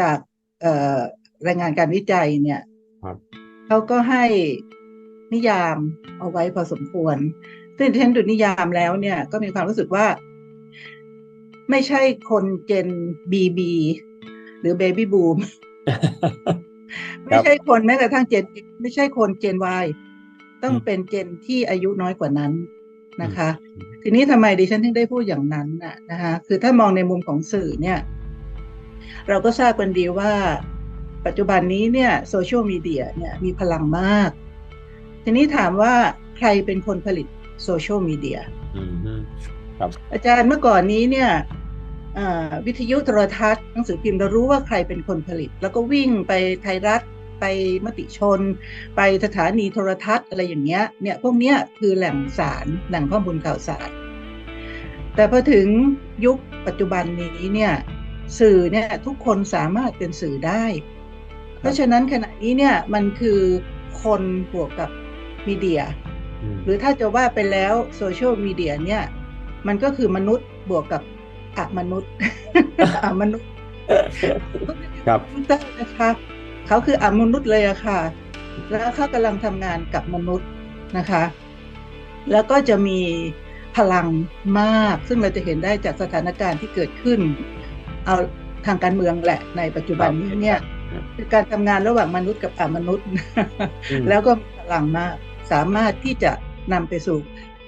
จากเอ่อรายงานการวิจัยเนี่ยครับเขาก็ให้นิยามเอาไว้พอสมควร ซึ่งที่ฉันดูนิยามแล้วเนี่ย ก็มีความรู้สึกว่า ไม่ใช่คนเจนบีบีหรือเบบี้บูมไม่ใช่คนแม้กระทั่งเจน ไม่ใช่คนเจน Y ต้องอืมเป็นเจนที่อายุน้อยกว่านั้นนะคะอืมทีนี้ทำไมดิฉันถึงได้พูดอย่างนั้นน่ะนะคะ คือถ้ามองในมุมของสื่อเนี่ย เราก็ทราบกันดีว่าปัจจุบันนี้เนี่ยโซเชียลมีเดียเนี่ยมีพลังมาก ทีนี้ถามว่าใครเป็นคนผลิตโซเชียลมีเดียอืมฮึครับอาจารย์เมื่อก่อนนี้เนี่ยเอ่อวิทยุโทรทัศน์หนังสือพิมพ์เรารู้ว่าใครเป็นคนผลิต แล้วก็วิ่งไปไทยรัฐไปมติชน ไปสถานีโทรทัศน์อะไรอย่างเงี้ยเนี่ยพวกเนี้ยคือแหล่งสารแหล่งข้อมูลข่าวสาร แต่พอถึงยุคปัจจุบันนี้เนี่ย สื่อเนี่ยทุกคนสามารถเป็นสื่อได้ เพราะฉะนั้นขณะนี้เนี่ยมันคือคนบวกกับมีเดียอืมหรือถ้าจะว่าไปแล้วโซเชียลมีเดียเนี่ย มันก็คือมนุษย์บวกกับอะมนุษย์อะมนุษย์ครับคอมพิวเตอร์นะคะเขาคืออะมนุษย์เลยอะค่ะ แล้วเขากำลังทำงานกับมนุษย์นะคะ แล้วก็จะมีพลังมาก ซึ่งเราจะเห็นได้จากสถานการณ์ที่เกิดขึ้น เอาทางการเมืองแหละในปัจจุบันนี้เนี่ยครับคือการทำงานระหว่างมนุษย์กับอะมนุษย์อืมแล้วก็มีพลังมากสามารถที่จะนำไปสู่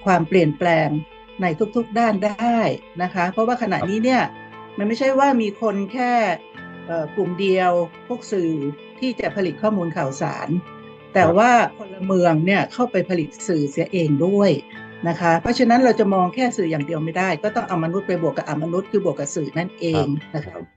ความเปลี่ยนแปลงในทุกๆด้านได้นะคะ เพราะว่าขณะนี้เนี่ยมันไม่ใช่ว่ามีคนแค่เอ่อกลุ่มเดียวพวกสื่อที่จะผลิตข้อมูลข่าวสาร แต่ว่าพลเมืองเนี่ยเข้าไปผลิตสื่อเสียเองด้วย นะคะ เพราะฉะนั้นเราจะมองแค่สื่ออย่างเดียวไม่ได้ ก็ต้องเอามนุษย์ไปบวกกับอมนุษย์คือบวกกับสื่อนั่นเองนะคะ